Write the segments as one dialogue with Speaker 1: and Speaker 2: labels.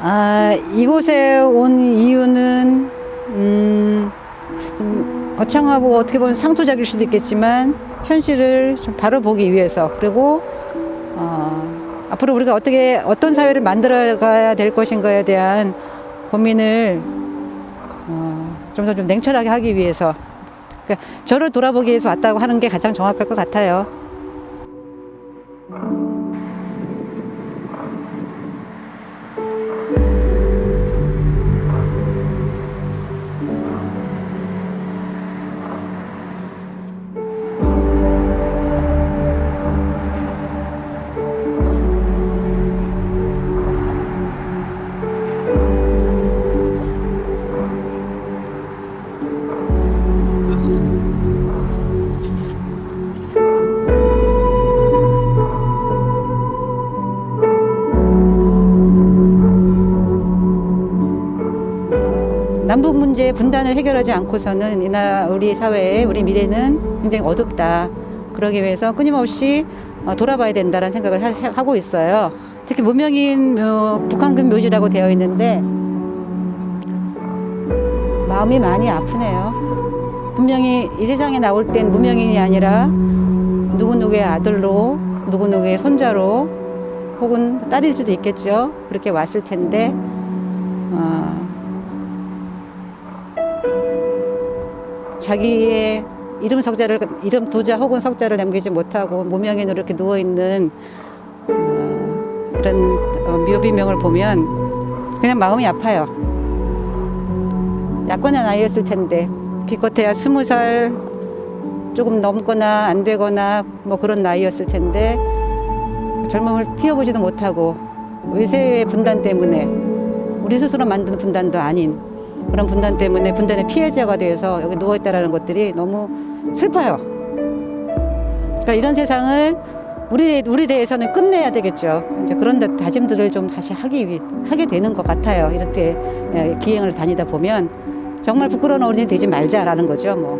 Speaker 1: 아, 이곳에 온 이유는 음, 좀 거창하고 어떻게 보면 상투작일 수도 있겠지만 현실을 좀 바로 보기 위해서 그리고 어, 앞으로 우리가 어떻게 어떤 사회를 만들어가야 될 것인가에 대한 고민을 어, 좀더 좀 냉철하게 하기 위해서 그러니까 저를 돌아보기 위해서 왔다고 하는 게 가장 정확할 것 같아요. 남북 문제 분단을 해결하지 않고서는 이나 우리 사회의 우리 미래는 굉장히 어둡다. 그러기 위해서 끊임없이 어, 돌아봐야 된다는 생각을 하, 하고 있어요. 특히 무명인 어, 북한군 묘지라고 되어 있는데 마음이 많이 아프네요. 분명히 이 세상에 나올 땐 무명인이 아니라 누구누구의 아들로 누구누구의 손자로 혹은 딸일 수도 있겠죠. 그렇게 왔을 텐데 어, 자기의 이름 석자를 이름 두자 혹은 석자를 남기지 못하고 무명인으로 이렇게 누워 있는 어, 이런 어, 묘비명을 보면 그냥 마음이 아파요. 약혼한 아이였을 텐데 기껏해야 스무 살 조금 넘거나 안 되거나 뭐 그런 나이였을 텐데 젊음을 피워보지도 못하고 외세의 분단 때문에 우리 스스로 만든 분단도 아닌 그런 분단 때문에 분단의 피해자가 되어서 여기 누워 있다라는 것들이 너무 슬퍼요. 그러니까 이런 세상을 우리 우리 대해서는 끝내야 되겠죠. 이제 그런 데 다짐들을 좀 다시 하기 위, 하게 되는 것 같아요. 이렇게 예, 기행을 다니다 보면 정말 부끄러운 어른이 되지 말자라는 거죠. 뭐.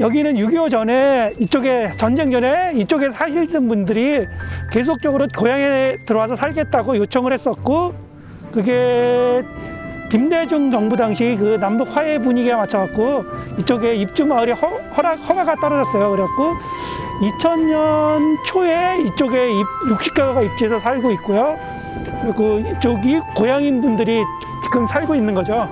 Speaker 2: 여기는 6.25 전에 이쪽에 전쟁 전에 이쪽에 사시던 분들이 계속적으로 고향에 들어와서 살겠다고 요청을 했었고 그게 김대중 정부 당시 그 남북 화해 분위기에 맞춰갖고 이쪽에 입주 마을이 허, 허락, 허가가 떨어졌어요. 그래갖고 2000년 초에 이쪽에 60가구가 입주해서 살고 있고요. 그리고 이쪽이 고향인 분들이 지금 살고 있는 거죠.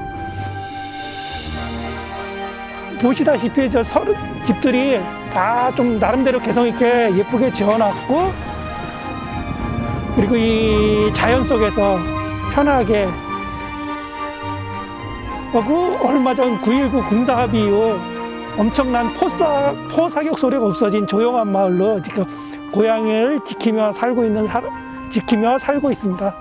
Speaker 2: 보시다시피 저 서른 집들이 다 좀 나름대로 개성 있게 예쁘게 지어놨고 그리고 이 자연 속에서 편하게 하고 얼마 전 9.19 군사합의 이후 엄청난 포사, 포사격 소리가 없어진 조용한 마을로 지금 고향을 지키며 살고 있는 사, 지키며 살고 있습니다.